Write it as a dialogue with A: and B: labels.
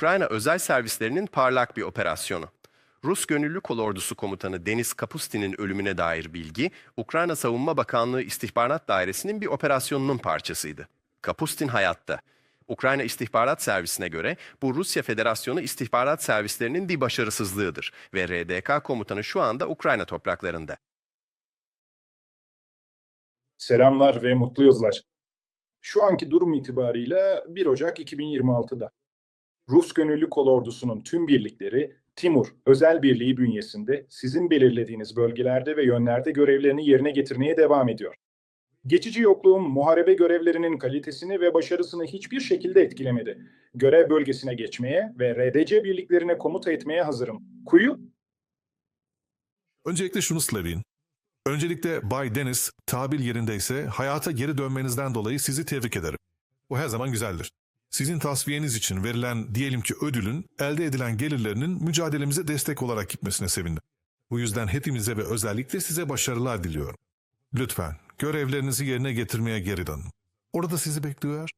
A: Ukrayna özel servislerinin parlak bir operasyonu. Rus Gönüllü Kolordusu Komutanı Deniz Kapustin'in ölümüne dair bilgi, Ukrayna Savunma Bakanlığı İstihbarat Dairesi'nin bir operasyonunun parçasıydı. Kapustin hayatta. Ukrayna İstihbarat Servisine göre bu Rusya Federasyonu istihbarat servislerinin bir başarısızlığıdır ve RDK komutanı şu anda Ukrayna topraklarında.
B: Selamlar ve mutlu yazılar. Şu anki durum itibariyle 1 Ocak 2026'da Rus Gönüllü Kolordusu'nun tüm birlikleri Timur Özel Birliği bünyesinde sizin belirlediğiniz bölgelerde ve yönlerde görevlerini yerine getirmeye devam ediyor. Geçici yokluğum muharebe görevlerinin kalitesini ve başarısını hiçbir şekilde etkilemedi. Görev bölgesine geçmeye ve RDC birliklerine komuta etmeye hazırım. Kuyu
C: Öncelikle şunu söyleyin. Öncelikle Bay Deniz tabir yerindeyse hayata geri dönmenizden dolayı sizi tebrik ederim. Bu her zaman güzeldir. Sizin tasfiyeniz için verilen diyelim ki ödülün elde edilen gelirlerinin mücadelemize destek olarak gitmesine sevindim. Bu yüzden hepimize ve özellikle size başarılar diliyorum. Lütfen görevlerinizi yerine getirmeye geri dönün. Orada sizi bekliyor.